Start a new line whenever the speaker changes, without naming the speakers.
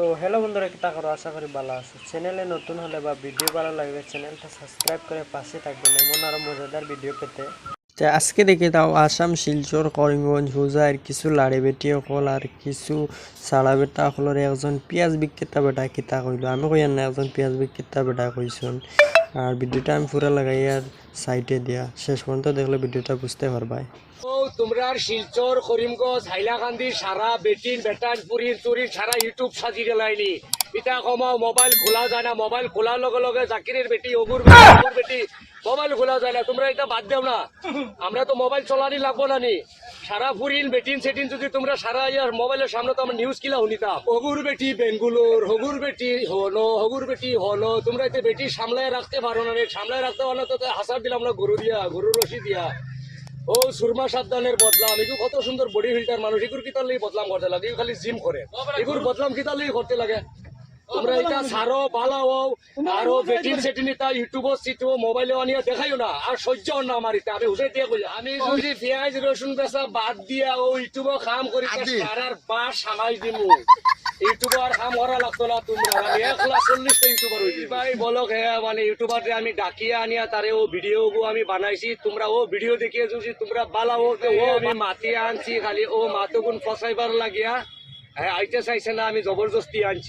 তো হ্যালো বন্ধুরা কিতা করো আশা করি ভালো আছে। চ্যানেলে নতুন হলে বা ভিডিও ভালো লাগবে চ্যানেলটা সাবস্ক্রাইব করে পাশে থাকবেন। এমন আরও মজাদার ভিডিও পেতে। তো আজকে দেখে তাও আসাম, শিলচর, করিমগঞ্জ হুজার কিছু লাড়ি বেটি অকল আর কিছু সাড়া বেটা অকলর একজন পেঁয়াজ বিক্রেতা বেটা কিতা কইল। আমি কইয়ার না একজন পেঁয়াজ বিক্রেতা বেটা কইছুন। আর ভিডিওটা আমি পুরা লাগাই আর সাইটে দিয়া। শেষ পর্যন্ত দেখলে ভিডিওটা বুঝতে পারবাই।
ও তোমরার শিলচর, করিমগঞ্জ, হাইলাকান্দি, সারা বেটিন, বেটান পুরিন তুরিন সারা ইউটিউব সাজি গেলাইনি। ইটা কমাও, মোবাইল খোলা যায় না, মোবাইল খোলার লগে লগে জাকিরের বেটি, অগুর বেটি মোবাইল খোলা যায় না। তোমরা এটা বাদ দেও না। আমরা তো মোবাইল চলানি লাগবো না নি সারা ফুরিন বেটিন সেটিন যদি তোমরা সারা ইয়ার মোবাইলের সামনে তো আমরা নিউজ কিলা শুনিতাম হগুর বেটি বেঙ্গুলোর, হগুর বেটি হলো, হগুর বেটি হলো। তোমরা এতে বেটি সামলায় রাখতে পারো না রে, সামলায় রাখতে পারো না তো হাসার দিলাম না গরু দিয়া গরু রশি দিয়া। ও সুরমা সাবধানের বদলাম। এগুলো কত সুন্দর বডি ফিল্টার মানুষ এগুলো কিতার লাগি বদলাম করতে লাগে? খালি জিম করে। এগুলো বদলাম কিতার লাগি করতে লাগে? তোমরা এটা সারো পালাও। আরও বেটিন সেটিন এটা ইউটিউব সিটিও মোবাইলে আনিয়ে দেখাইও না। আর সহ্য হন না আমার এটা আমি হুসাই দিয়ে কই আমি যদি পেঁয়াজ রসুন বেচা বাদ দিয়া ও ইউটিউব কাম করি সারার বাস সামাই দিমু। ইউটিউবার কাম করা লাগতো না তোমরা। আমি এক লাখ চল্লিশটা ইউটিউবার হয়েছি ভাই বলো হ্যাঁ মানে ইউটিউবার আমি ডাকিয়ে আনিয়া তারে ও ভিডিও গো আমি বানাইছি। তোমরা ও ভিডিও দেখিয়ে যদি তোমরা বালাও ও আমি মাতি আনছি খালি। ও মাতগুন ফসাইবার লাগিয়া। হ্যাঁ আইতে চাইছে না আমি জবরদস্তি আনছি।